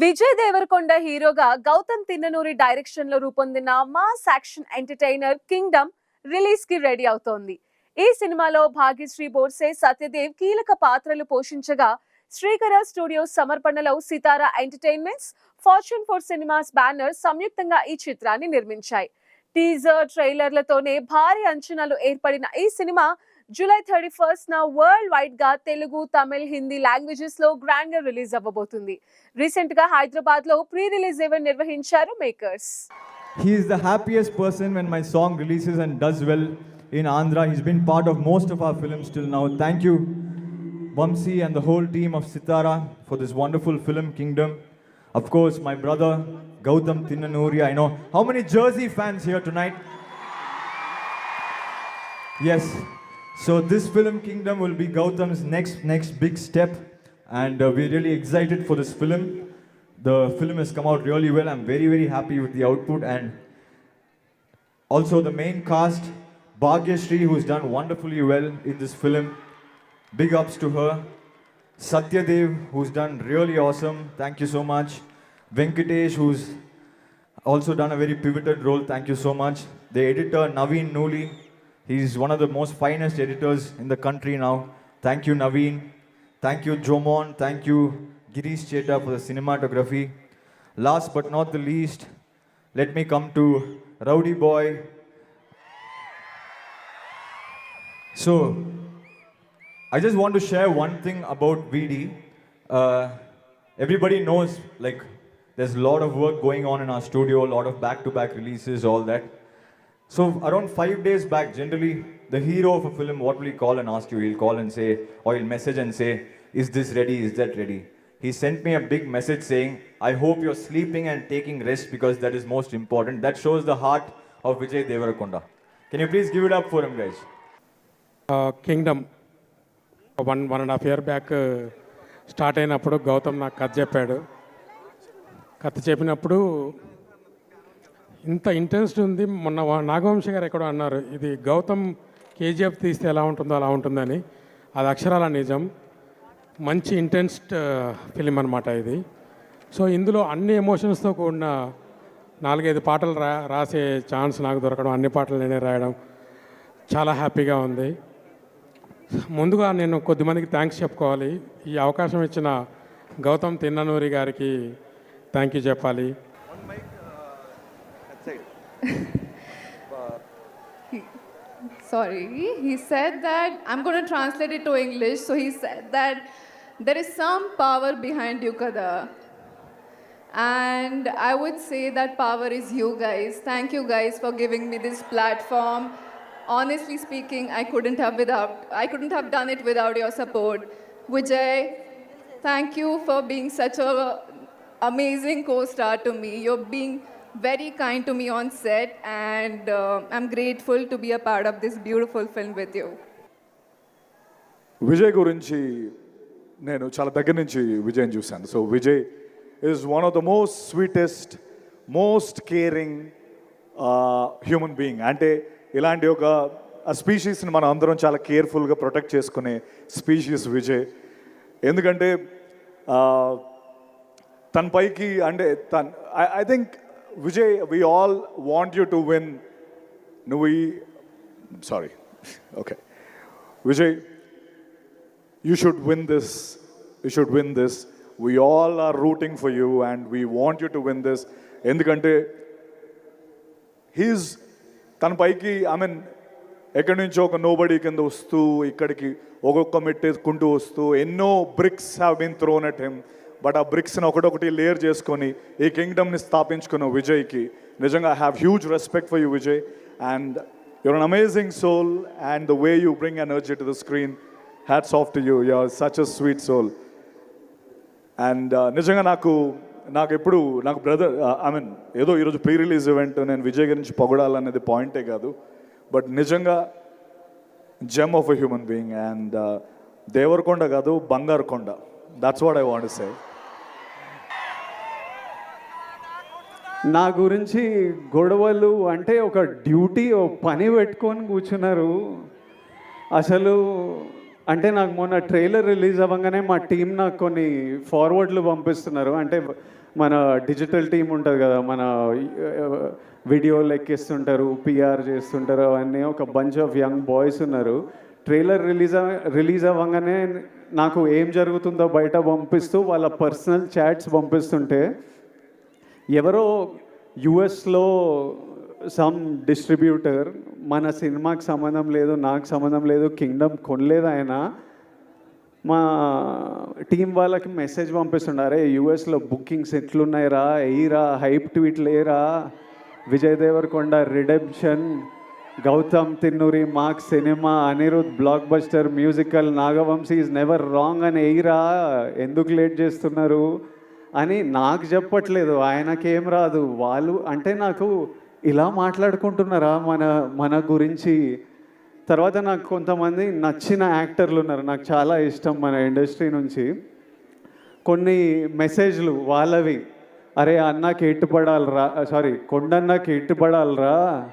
విజయ్ దేవరకొండ హీరోగా గౌతమ్ తిన్ననూరి డైరెక్షన్లో రూపొందిన మాస్ యాక్షన్ ఎంటర్టైనర్ కింగ్డమ్ రిలీజ్కి రెడీ అవుతోంది. ఈ సినిమాలో భాగ్యశ్రీ బోర్సే సత్యదేవ్ కీలక పాత్రలు పోషించగా శ్రీకర స్టూడియోస్ సమర్పణలో Sitara entertainments fortune four cinemas banner సంయుక్తంగా ఈ చిత్రాన్ని నిర్మించాయి. టీజర్ ట్రైలర్లతోనే భారీ అంచనాలు ఏర్పడిన ఈ సినిమా జూలై థర్టీ ఫస్ట్ నా వరల్డ్ వైడ్గా తెలుగు తమిళ్ హిందీ లాంగ్వేజెస్లో గ్రాండ్గా రిలీజ్ అవ్వబోతుంది రీసెంట్గా హైదరాబాద్లో ప్రీ రిలీజ్ ఈవెంట్ నిర్వహించారు makers He is the happiest person when my song releases and does well in Andhra. He's been part of most of our films till now. Thank you, Vamsi and the whole team of Sitara for this wonderful film Kingdom. Of course, my brother Gautam Tinnanuri. I know how many Jersey fans here tonight. Yes. So this film Kingdom will be Gautam's next next big step, and uh, we're really excited for this film. The film has come out really well. I'm very very happy with the output, and also the main cast, Bhagyashree, who's done wonderfully well in this film. Big ups to her. Satyadev, who's done really awesome. Thank you so much. Venkatesh, who's also done a very pivotal role. Thank you so much. The editor, Naveen Nooli. He's one of the most finest editors in the country now. Thank you, Naveen. Thank you, Jomon. Thank you, Girish Cheta, for the cinematography. Last but not the least, let me come to Rowdy Boy. So, I just want to share one thing about VD. Uh, everybody knows, like, there's a lot of work going on in our studio, a lot of back-to-back releases, all that. So around five days back, generally, the hero of a film, what will he call and ask you? He'll call and say, or he'll message and say, is this ready? Is that ready? He sent me a big message saying, I hope you're sleeping and taking rest because that is most important. That shows the heart of Vijay Devarakonda. Can you please give it up for him, guys? Uh, Kingdom one one and half year back start అయినప్పుడు గౌతమ్ నాకు కథ చెప్పాడు కథ చెప్పినప్పుడు ఇంత interest ఉంది. మొన్న నాగవంశీ నాగవంశి గారు ఎక్కడో అన్నారు ఇది గౌతమ్ కేజీఎఫ్ తీస్తే ఎలా ఉంటుందో అలా ఉంటుందని. అది అక్షరాల నిజం. మంచి ఇంటెన్స్ ఫిలిం అనమాట ఇది. సో ఇందులో అన్ని ఎమోషన్స్తో కూడిన నాలుగైదు పాటలు రా రాసే ఛాన్స్ నాకు దొరకడం అన్ని పాటలు నేనే రాయడం చాలా హ్యాపీగా ఉంది. ముందుగా నేను కొద్దిమందికి థ్యాంక్స్ చెప్పుకోవాలి. ఈ అవకాశం ఇచ్చిన గౌతమ్ తిన్ననూరి గారికి థ్యాంక్ యూ చెప్పాలి. sorry, he said that, I'm going to translate it to English. So he said that there is some power behind you, Kada. And I would say that power is you guys. Thank you guys for giving me this platform. Honestly speaking, I couldn't have without I couldn't have done it without your support. Vijay, thank you for being such a amazing co-star to me. You're being very kind to me on set, and uh, I'm grateful to be a part of this beautiful film with you. Vijay గురించి నేను చాలా దగ్గర నుంచి విజయ్ని చూశాను. So Vijay is one of the most sweetest most caring human being అంటే ఇలాంటి ఒక స్పీషీస్ని మనం అందరం చాలా కేర్ఫుల్గా ప్రొటెక్ట్ చేసుకునే స్పీషీస్ విజయ్ ఎందుకంటే uh, తన పైకి అంటే then I think Vijay we all want you to win నువ్వు ఈ sorry okay Vijay you should win this you should win this we all are rooting for you and we want you to win this ఎందుకంటే he's తన పైకి I mean ఎక్కడి నుంచో ఒక nobody కింద వస్తూ ఇక్కడికి ఒక్కొక్క మెట్టేసుకుంటూ వస్తూ ఎన్నో bricks have been thrown at him but ఆ బ్రిక్స్ని ఒకటొకటి లేయర్ చేసుకొని ఈ కింగ్డమ్ని స్థాపించుకున్న విజయ్కి నిజంగా I have huge respect for you Vijay. And your an amazing soul and the way you bring energy to the screen. Hats off to you. You're such a sweet soul. And నిజంగా నాకు నాకు ఎప్పుడు నాకు brother I mean ఏదో ఈరోజు pre release event నేను విజయ్ గురించి పొగడాలనేది పాయింటే కాదు. బట్ నిజంగా gem of a human being and Devarakonda కాదు బంగారు కొండ that's what I want say నా గురించి గొడవలు అంటే ఒక డ్యూటీ ఓ పని పెట్టుకొని కూర్చున్నారు. అసలు అంటే నాకు మొన్న ట్రైలర్ రిలీజ్ అవ్వగానే మా టీం నాకు కొన్ని ఫార్వర్డ్లు పంపిస్తున్నారు. అంటే మన డిజిటల్ టీం ఉంటుంది కదా మన వీడియోలు ఎక్కిస్తుంటారు పిఆర్ చేస్తుంటారు అవన్నీ ఒక బంచ్ ఆఫ్ యంగ్ బాయ్స్ ఉన్నారు. ట్రైలర్ రిలీజ్ రిలీజ్ అవ్వగానే నాకు ఏం జరుగుతుందో బయట పంపిస్తూ వాళ్ళ పర్సనల్ చాట్స్ పంపిస్తుంటే ఎవరో యుఎస్లో సమ్ డిస్ట్రిబ్యూటర్ మన సినిమాకి సంబంధం లేదు నాకు సంబంధం లేదు కింగ్డమ్ కొనలేదు ఆయన. మా టీం వాళ్ళకి మెసేజ్ పంపిస్తుండారే యూఎస్లో బుకింగ్స్ ఎట్లున్నాయిరా? ఎయిరా హైప్ ట్వీట్ లేరా Vijay Devarakonda redemption Gautam Tinnanuri mark cinema Anirudh blockbuster musical Nagavamsi is never wrong అని ఎయిరా ఎందుకు లేట్ చేస్తున్నారు? అని నాకు చెప్పట్లేదు ఆయనకేం రాదు. వాళ్ళు అంటే నాకు ఇలా మాట్లాడుకుంటున్నారా మన మన గురించి? తర్వాత నాకు కొంతమంది నచ్చిన యాక్టర్లు ఉన్నారు నాకు చాలా ఇష్టం మన ఇండస్ట్రీ నుంచి. కొన్ని మెసేజ్లు వాళ్ళవి. అరే అన్నకి ఇట్టుపడాలరా సారీ కొండన్నకి ఇట్టుపడాలరా